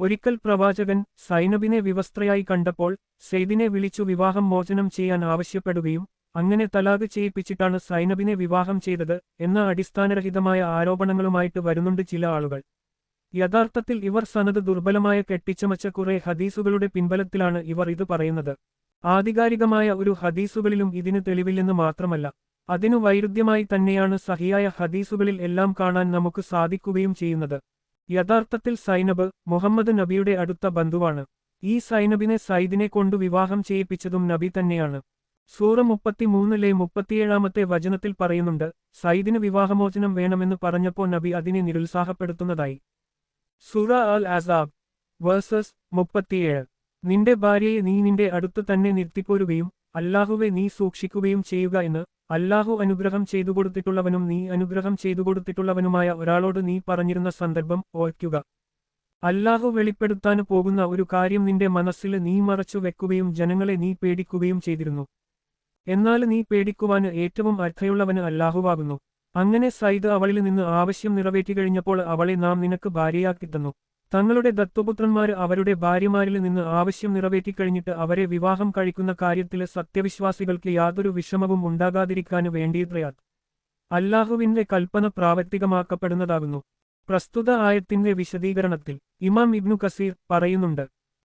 ഒരിക്കൽ പ്രവാചകൻ സൈനബിനെ വിവസ്ത്രയായി കണ്ടപ്പോൾ സെയ്ദിനെ വിളിച്ചു വിവാഹം മോചനം ചെയ്യാൻ ആവശ്യപ്പെടുകയും അങ്ങനെ തലാഖ് ചെയ്യിപ്പിച്ചിട്ടാണ് സൈനബിനെ വിവാഹം ചെയ്തത് എന്ന അടിസ്ഥാനരഹിതമായ ആരോപണങ്ങളുമായിട്ട് വരുന്നുണ്ട് ചില ആളുകൾ. യഥാർത്ഥത്തിൽ ഇവർ സനത് ദുർബലമായ കെട്ടിച്ചമച്ച കുറെ ഹദീസുകളുടെ പിൻബലത്തിലാണ് ഇവർ ഇത് പറയുന്നത്. ആധികാരികമായ ഒരു ഹദീസുകളിലും ഇതിന് തെളിവില്ലെന്ന് മാത്രമല്ല അതിനു വൈരുദ്ധ്യമായി തന്നെയാണ് സഹിയായ ഹദീസുകളിൽ എല്ലാം കാണാൻ നമുക്ക് സാധിക്കുകയും ചെയ്യുന്നത്. യഥാർത്ഥത്തിൽ സൈനബ് മുഹമ്മദ് നബിയുടെ അടുത്ത ബന്ധുവാണ്. ഈ സൈനബിനെ സൈദിനെ കൊണ്ടു വിവാഹം ചെയ്യിപ്പിച്ചതും നബി തന്നെയാണ്. സൂറ മുപ്പത്തിമൂന്നിലെ മുപ്പത്തിയേഴാമത്തെ വചനത്തിൽ പറയുന്നുണ്ട് സൈദിന് വിവാഹമോചനം വേണമെന്ന് പറഞ്ഞപ്പോൾ നബി അതിനെ നിരുത്സാഹപ്പെടുത്തുന്നതായി. സൂറ അൽ അസാബ് വേഴ്സസ് മുപ്പത്തിയേഴ്. നിന്റെ ഭാര്യയെ നീ നിന്റെ അടുത്ത് തന്നെ നിർത്തിപ്പോരുകയും അല്ലാഹുവെ നീ സൂക്ഷിക്കുകയും ചെയ്യുക എന്ന് അല്ലാഹു അനുഗ്രഹം ചെയ്തു കൊടുത്തിട്ടുള്ളവനും നീ അനുഗ്രഹം ചെയ്തു കൊടുത്തിട്ടുള്ളവനുമായ ഒരാളോട് നീ പറഞ്ഞിരുന്ന സന്ദർഭം ഓർക്കുക. അല്ലാഹു വെളിപ്പെടുത്താൻ പോകുന്ന ഒരു കാര്യം നിന്റെ മനസ്സിൽ നീ മറച്ചു വെക്കുകയും ജനങ്ങളെ നീ പേടിക്കുകയും ചെയ്തിരുന്നു. എന്നാൽ നീ പേടിക്കുവാന് ഏറ്റവും അർഹയുള്ളവന് അല്ലാഹുവാകുന്നു. അങ്ങനെ സൈദ് അവളിൽ നിന്ന് ആവശ്യം നിറവേറ്റി കഴിഞ്ഞപ്പോൾ അവളെ നാം നിനക്ക് ഭാര്യയാക്കി തന്നു. തങ്ങളുടെ ദത്തുപുത്രന്മാര് അവരുടെ ഭാര്യമാരിൽ നിന്ന് ആവശ്യം നിറവേറ്റിക്കഴിഞ്ഞിട്ട് അവരെ വിവാഹം കഴിക്കുന്ന കാര്യത്തിൽ സത്യവിശ്വാസികൾക്ക് യാതൊരു വിഷമവും ഉണ്ടാകാതിരിക്കാന് വേണ്ടിയത്രയാൽ അല്ലാഹുവിന്റെ കൽപ്പന പ്രാവർത്തികമാക്കപ്പെടുന്നതാകുന്നു. പ്രസ്തുത ആയത്തിന്റെ വിശദീകരണത്തിൽ ഇമാം ഇബ്നു കസീർ പറയുന്നുണ്ട്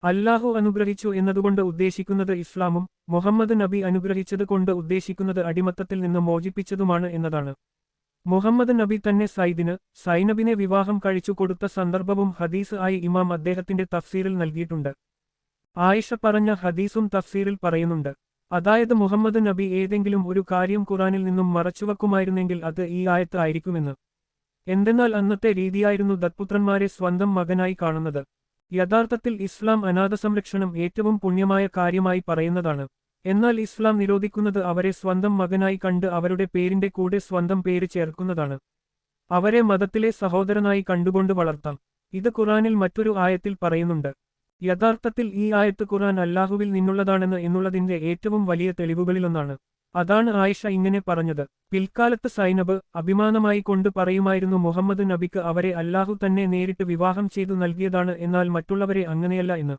അല്ലാഹു അനുഗ്രഹിച്ചു എന്നതുകൊണ്ട് ഉദ്ദേശിക്കുന്നത് ഇസ്ലാമും മുഹമ്മദ് നബി അനുഗ്രഹിച്ചത് കൊണ്ട് ഉദ്ദേശിക്കുന്നത് അടിമത്തത്തിൽ നിന്ന് മോചിപ്പിച്ചതുമാണ് എന്നതാണ്. മുഹമ്മദ് നബി തന്നെ സൈദിന് സൈനബിനെ വിവാഹം കഴിച്ചു കൊടുത്ത സന്ദർഭവും ഹദീസ് ആയി ഇമാം അദ്ദേഹത്തിന്റെ തഫ്സീറിൽ നൽകിയിട്ടുണ്ട്. ആയിഷ പറഞ്ഞ ഹദീസും തഫ്സീറിൽ പറയുന്നുണ്ട്. അതായത് മുഹമ്മദ് നബി ഏതെങ്കിലും ഒരു കാര്യം ഖുറാനിൽ നിന്നും മറച്ചുവെക്കുമായിരുന്നെങ്കിൽ അത് ഈ ആയത്ത് ആയിരിക്കുമെന്ന്. എന്തെന്നാൽ അന്നത്തെ രീതിയായിരുന്നു ദത്പുത്രന്മാരെ സ്വന്തം മകനായി കാണുന്നത്. യഥാർത്ഥത്തിൽ ഇസ്ലാം അനാഥ സംരക്ഷണം ഏറ്റവും പുണ്യമായ കാര്യമായി പറയുന്നതാണ്. എന്നാൽ ഇസ്ലാം നിരോധിക്കുന്നത് അവരെ സ്വന്തം മകനായി കണ്ട് അവരുടെ പേരിന്റെ കൂടെ സ്വന്തം പേര് ചേർക്കുന്നതാണ്. അവരെ മതത്തിലെ സഹോദരനായി കണ്ടുകൊണ്ട് വളർത്താം. ഇത് ഖുറാനിൽ മറ്റൊരു ആയത്തിൽ പറയുന്നുണ്ട്. യഥാർത്ഥത്തിൽ ഈ ആയത്ത് ഖുറാൻ അല്ലാഹുവിൽ നിന്നുള്ളതാണെന്ന് എന്നുള്ളതിന്റെ ഏറ്റവും വലിയ തെളിവുകളിലൊന്നാണ്. അതാണ് ആയിഷ ഇങ്ങനെ പറഞ്ഞത്. പിൽക്കാലത്ത് സൈനബ് അഭിമാനമായി കൊണ്ട് പറയുമായിരുന്നു മുഹമ്മദ് നബിക്ക് അവരെ അല്ലാഹു തന്നെ നേരിട്ട് വിവാഹം ചെയ്തു നൽകിയതാണ് എന്നാൽ മറ്റുള്ളവരെ അങ്ങനെയല്ല എന്ന്.